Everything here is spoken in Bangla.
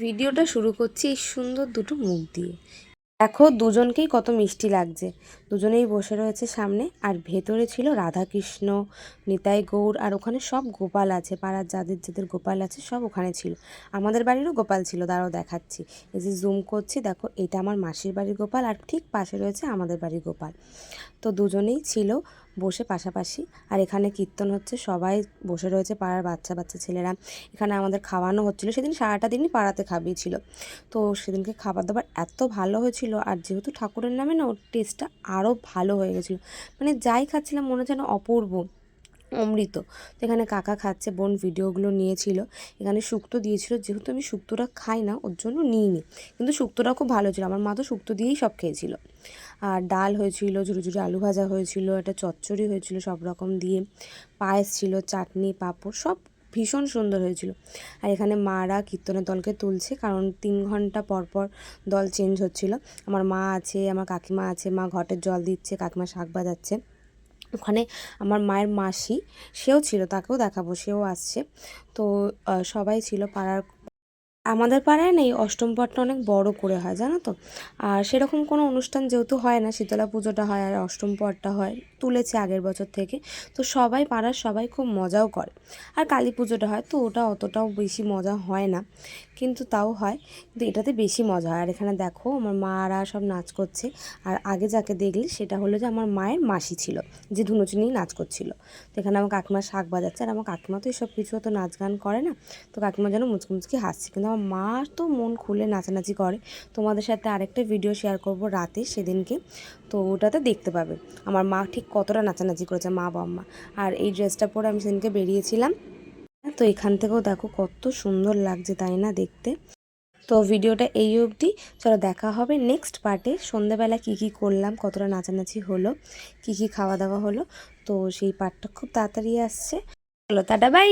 ভিডিওটা শুরু করছি এই সুন্দর দুটো মুখ দিয়ে। দেখো দুজনকেই কত মিষ্টি লাগছে। দুজনেই বসে রয়েছে সামনে, আর ভেতরে ছিল রাধাকৃষ্ণ, নিতাই গৌর, আর ওখানে সব গোপাল আছে, পাড়ার যাদের যাদের গোপাল আছে সব ওখানে ছিল। আমাদের বাড়িরও গোপাল ছিল, দাঁড়াও দেখাচ্ছি। এই যে জুম করছি, দেখো, এটা আমার মাসির বাড়ির গোপাল, আর ঠিক পাশে রয়েছে আমাদের বাড়ির গোপাল। তো দুজনেই ছিল বসে পাশাপাশি, আর এখানে কীর্তন হচ্ছে, সবাই বসে রয়েছে পাড়ার বাচ্চা বাচ্চা ছেলেরা। এখানে আমাদের খাওয়ানো হচ্ছিল, সেদিন সারাটা দিনই পাড়াতে খাবিয়েছিল তো সেদিনকে খাবার দাবার এত ভালো হয়েছিল আর যেহেতু ঠাকুরের নামে না, ওর টেস্টটা আরও ভালো হয়ে গেছিল। মানে যাই খাচ্ছিলাম, মনে হচ্ছে যেন অপূর্ব, অমৃত। তো এখানে কাকা খাচ্ছে, বোন ভিডিওগুলো নিয়েছিল। এখানে শুক্তো দিয়েছিল, যেহেতু আমি শুক্তোটা খাই না, ওর জন্য নিইনি। কিন্তু শুক্তোটা খুব ভালো ছিল, আমার মা তো শুক্তো দিয়েই সব খেয়েছিল। আর ডাল হয়েছিল ঝুড়ি ঝুড়ি আলু ভাজা হয়েছিল একটা চচ্চড়ি হয়েছিল সব রকম দিয়ে। পায়েস ছিল, চাটনি, পাঁপড়, সব ভীষণ সুন্দর হয়েছিল। আর এখানে মারা কীর্তনের দলকে তুলছে কারণ তিন ঘণ্টা পরপর পর দল চেঞ্জ হচ্ছিল। আমার মা আছে, আমার কাকিমা আছে, মা ঘটের জল দিচ্ছে, কাকিমা শাক বাজাচ্ছে। ওখানে আমার মায়ের মাসি, সেও ছিল, তাকেও দেখাবো, সেও আসছে। তো সবাই ছিল পাড়ার আমাদের পাড়ায় না এই অষ্টম পাঠটা অনেক বড় করে হয়, জানো তো? আর সেরকম কোনো অনুষ্ঠান যেহেতু হয় না, শীতলা পুজোটা হয় আর অষ্টম পটটা হয়, তুলেছে আগের বছর থেকে। তো সবাই পাড়ার সবাই খুব মজাও করে। আর কালী পুজোটা হয়, তো ওটা অতটাও বেশি মজা হয় না, কিন্তু তাও হয়। কিন্তু এটাতে বেশি মজা হয়। আর এখানে দেখো, আমার মারা সব নাচ করছে। আর আগে যাকে দেখলে সেটা হলো যে আমার মায়ের মাসি ছিল, যে ধুনুচি নিয়ে নাচ করছিল। তো এখানে আমার কাকিমা শাক বাজাচ্ছে। আর আমার কাকিমা তো এসব কিছু অত নাচ গান করে না। তো কাকিমা যেন মুচকি মুচকি হাসছে। কিন্তু আমার মা তো মন খুলে নাচানাচি করে। তোমাদের সাথে আরেকটা ভিডিও শেয়ার করব রাতে সেদিনকে। তো ওটাতে দেখতে পাবে। আমার মা ঠিক কতটা নাচানাচি করেছে, মা বাম্মা আর এই ড্রেসটা পরে আমি সেদিনকে বেরিয়েছিলাম। তো এখান থেকেও দেখো কত সুন্দর লাগছে, তাই না দেখতে? তো ভিডিওটা এই অবধি। চলো দেখা হবে নেক্সট পার্টে সন্ধেবেলা কী কী করলাম, কতটা নাচানাচি হলো, কী কী খাওয়া দাওয়া হলো। তো সেই পার্টটা খুব তাড়াতাড়ি আসছে। চলো, টাটা বাই